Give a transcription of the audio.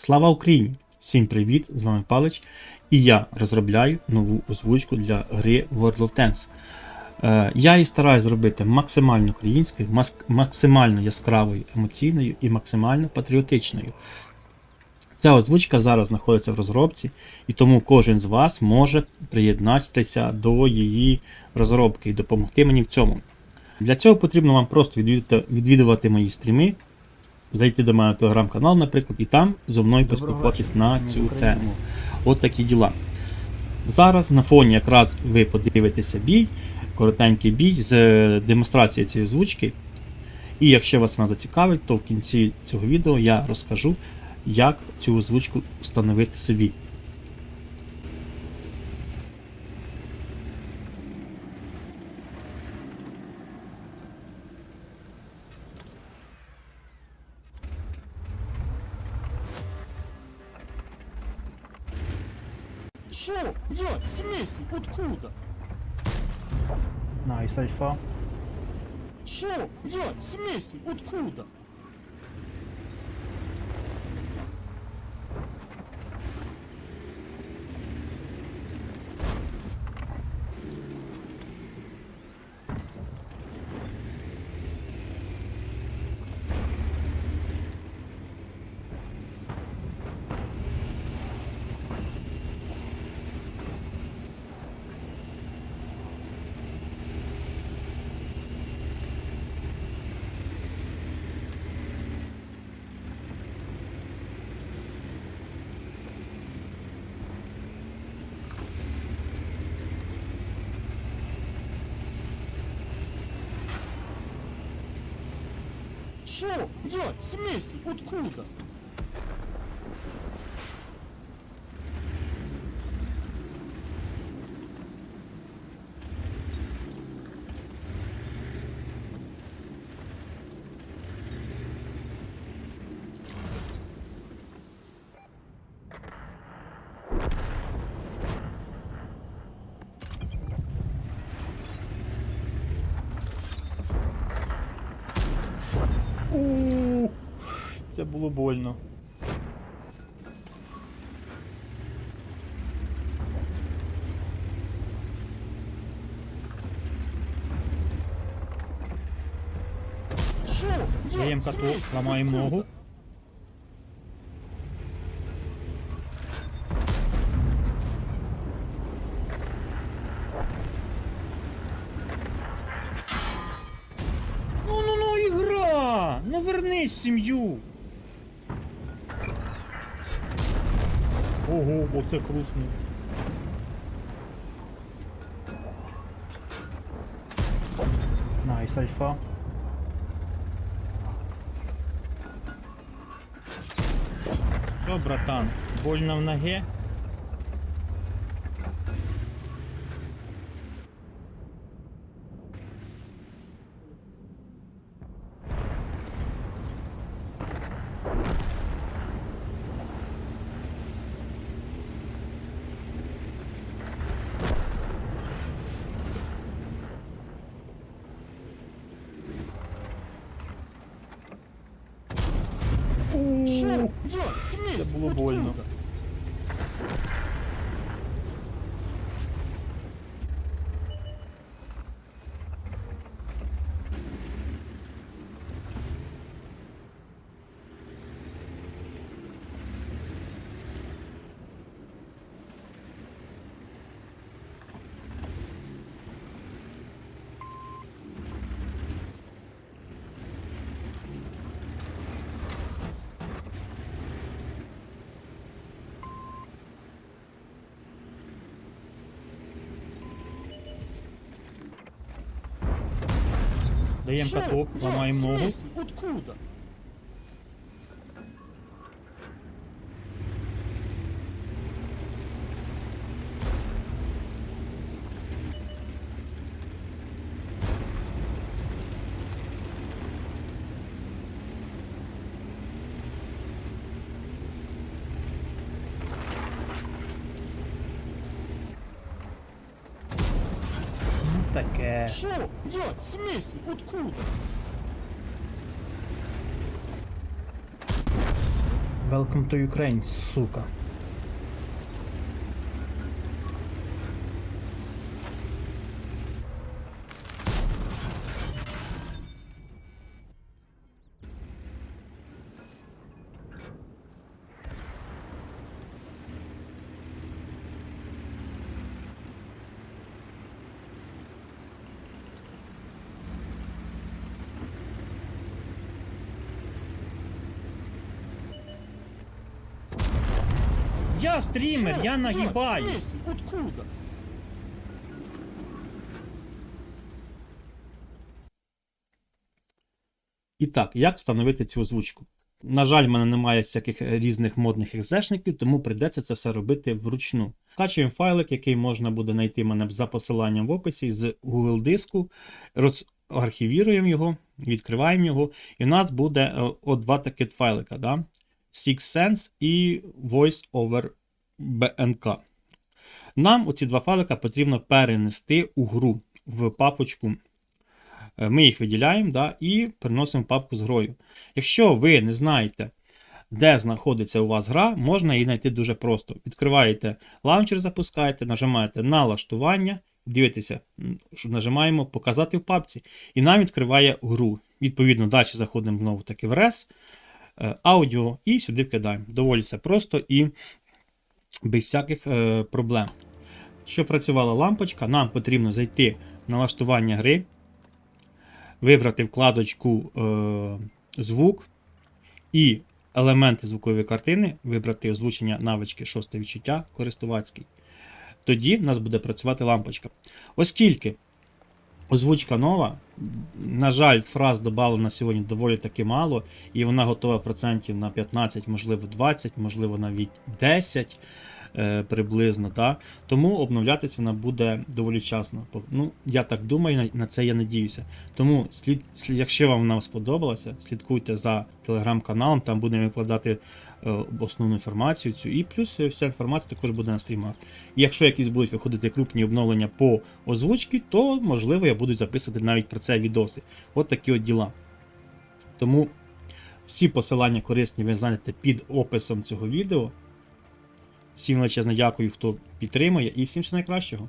Слава Україні! Всім привіт! З вами Палич, і я розробляю нову озвучку для гри World of Tanks. Е, я її стараюсь зробити максимально українською, максимально яскравою, емоційною і максимально патріотичною. Ця озвучка зараз знаходиться в розробці, і тому кожен з вас може приєднатися до її розробки і допомогти мені в цьому. Для цього потрібно вам просто відвідати, відвідувати мої стріми, зайти до мене в телеграм-канал, наприклад, і там зо мною поспілкуватись на цю тему. От такі діла. Зараз на фоні якраз ви подивитеся бій, коротенький бій з е, демонстрацією цієї озвучки. І якщо вас вона зацікавить, то в кінці цього відео я розкажу, як цю озвучку встановити собі. Шо? Я? в смысле? Откуда? Найс, альфа. Шо? Я? в смысле? Откуда? Шо? Блядь, в смысле? Откуда? У Це було больно. Даємо каток, смысле? ногу. Сім'ю! Ого, оце хрустно. Найс, альфа. Що, братан, больно в ноге? Шо? Блядь, в смысле? Це було больно. Откуда? Даємо каток, ламаємо ногу. Откуда? Ну таке. Що? Блядь, в смислі? Откуда? Welcome to Ukraine, сука. Я стрімер, я нагибаю. В смысле? Откуда? І так, як встановити цю озвучку? На жаль, в мене немає всяких різних модних екзешників, тому прийдеться це все робити вручну. Качуємо файлик, який можна буде знайти мене за посиланням в описі з Google диску, розархівіруємо його, відкриваємо його, і в нас буде е, от два таких файлика: да? Six Sense і Voice over BNK. Нам оці два файлика потрібно перенести у гру в папочку Е, Ми їх виділяємо да, і переносимо в папку з грою. Якщо ви не знаєте, де знаходиться у вас гра, можна її знайти дуже просто. Відкриваєте лаунчер, запускаєте, нажимаєте налаштування, дивитеся, що нажимаємо Показати в папці. І нам відкриває гру. Відповідно, далі заходимо знову таки в RES, аудіо і сюди вкидаємо. Доволі все просто і без всяких е, проблем. Щоб працювала лампочка, нам потрібно зайти в налаштування гри вибрати вкладочку е, звук і елементи звукової картини, вибрати озвучення навички шосте відчуття користувацький. Тоді в нас буде працювати лампочка. Оскільки озвучка нова, на жаль, фраз додано сьогодні доволі таки мало, і вона готова процентів на 15, можливо 20, можливо навіть 10 е, приблизно. Та? Тому обновлятись вона буде доволі вчасно. По- Ну, я так думаю, на, це я надіюся. Тому, слід, якщо вам вона сподобалася, слідкуйте за телеграм-каналом, там будемо викладати основну інформацію цю. І плюс е, вся інформація також буде на стрімах. І якщо якісь будуть виходити крупні обновлення по озвучці, то можливо я буду записувати навіть про це відоси. От такі от діла. Тому всі посилання корисні ви знайдете під описом цього відео. Всім величезне дякую, хто підтримує, і всім всього найкращого.